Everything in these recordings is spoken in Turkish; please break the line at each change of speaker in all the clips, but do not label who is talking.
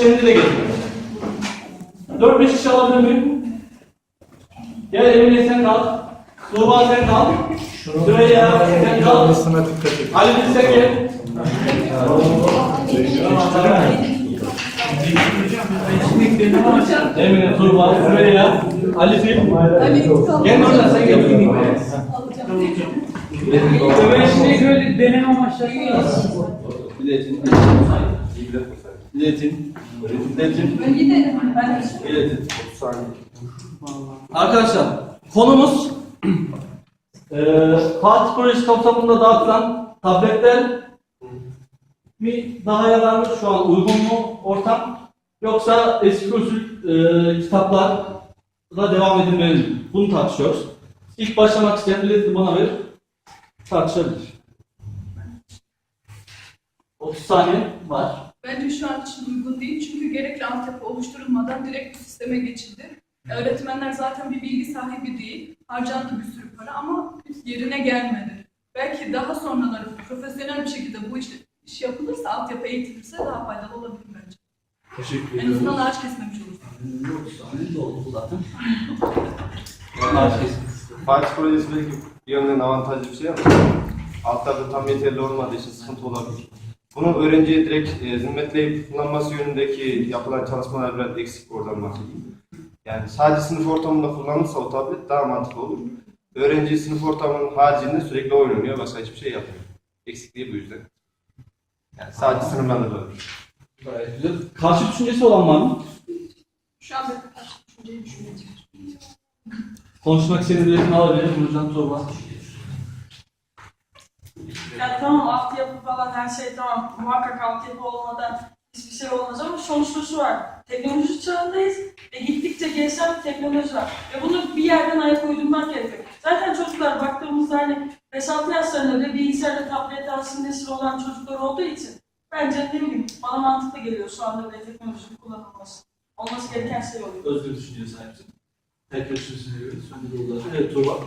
Şimdi de getir. 4-5 kişi alabilir miyim? Gel Emine sen kal. Tuğba sen kal. Süreyya sen kal. Ali bir sen gel. Emine, Tuğba, Süreyya, Ali Fil. Gel oradan sen gel.
Böyle şimdi böyle deneme amaçlı
Biletin. Biletin. Biletin.
Ben giderim. Ben de
Biletin. Arkadaşlar konumuz eee Fatih Projesi kapsamında dağıtılan tabletler mi daha yararlı şu an uygun mu ortam yoksa eski usul eee kitaplarla devam edilmeli mi? Bunu tartışıyoruz. İlk başlamak isteyen bileti bana verir. Tartışabilir. 30 saniye var.
Bence şu an için uygun değil çünkü gerekli altyapı oluşturulmadan direkt bu sisteme geçildi. Öğretmenler zaten bir bilgi sahibi değil. Harcandı bir sürü para ama yerine gelmedi. Belki daha sonraları profesyonel bir şekilde bu iş, iş yapılırsa, altyapı eğitilirse daha faydalı olabilir bence.
Teşekkür
En azından ağaç kesmemiş oluruz.
30 saniye doldu zaten. Ağaç kesin.
Fatih Projesi belki bir yönden avantajlı bir şey ama altyapı tam yeterli olmadığı için sıkıntı olabilir. Bunu öğrenciye direkt e, zimmetleyip kullanması yönündeki yapılan çalışmalar biraz eksik oradan bahsedeyim. Yani sadece sınıf ortamında kullanılırsa o tablet daha mantıklı olur. Öğrenci sınıf ortamının haricinde sürekli oynuyor, başka hiçbir şey yapmıyor. Eksikliği bu yüzden. Yani sadece sınırlandırılır.
Gayet güzel. Karşı düşüncesi olan var mı?
Şu an ben düşünceyi düşünüyorum.
Konuşmak isteyen biletini alabilirim. Hocam sorma.
Ya tamam altyapı falan her şey tamam. Muhakkak altyapı olmadan hiçbir şey olmaz ama sonuçta şu var. Teknoloji çağındayız ve gittikçe gelişen teknoloji var. Ve bunu bir yerden ayak uydurmak gerekiyor. Zaten çocuklar baktığımızda hani 5-6 yaşlarında bile bilgisayarda tablet alsın nesil olan çocuklar olduğu için bence ne bileyim bana mantıklı geliyor şu anda bile teknolojinin kullanılması. Olması gereken şey oluyor.
Özgür düşünceye sahipsin. Sen de yollar. Evet Tuğba.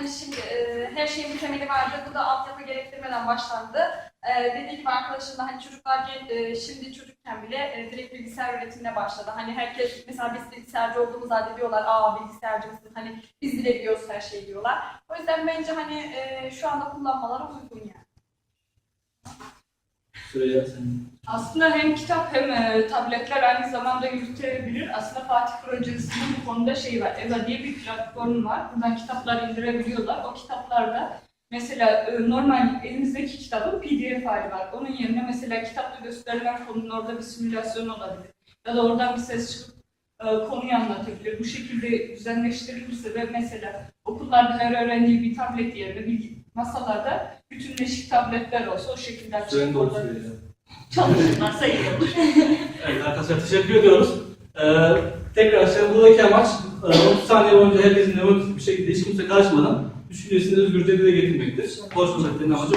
Hani şimdi e, her şeyin bir temeli vardı. Bu da altyapı gerektirmeden başlandı. E, dediği gibi arkadaşım da hani çocuklar e, şimdi çocukken bile e, direkt bilgisayar üretimine başladı. Hani herkes mesela biz bilgisayarcı olduğumuz halde diyorlar aa bilgisayarcı mısın? Hani biz bile biliyoruz her şeyi diyorlar. O yüzden bence hani e, şu anda kullanmaları uygun yani.
Aslında hem kitap hem e, tabletler aynı zamanda yürütülebilir. Aslında Fatih Projesi'nin bu konuda şey var. EVA diye bir platform var. Buradan kitaplar indirebiliyorlar. O kitaplarda mesela e, normal elimizdeki kitabın PDF hali var. Onun yerine mesela kitapta gösterilen konunun orada bir simülasyon olabilir. Ya da oradan bir ses çıkıp e, konuyu anlatabilir. Bu şekilde düzenleştirilirse ve mesela okullarda her öğrenciye bir tablet yerine bir masalarda bütünleşik tabletler olsa o şekilde orada
Süreyya.
çalışırlarsa iyi olur.
Evet arkadaşlar teşekkür ediyoruz. Ee, tekrar işte buradaki amaç e, 30 saniye boyunca herkesin demokratik bir şekilde hiç kimse karışmadan düşüncesini özgürce dile getirmektir. Hoş sohbetlerin amacı.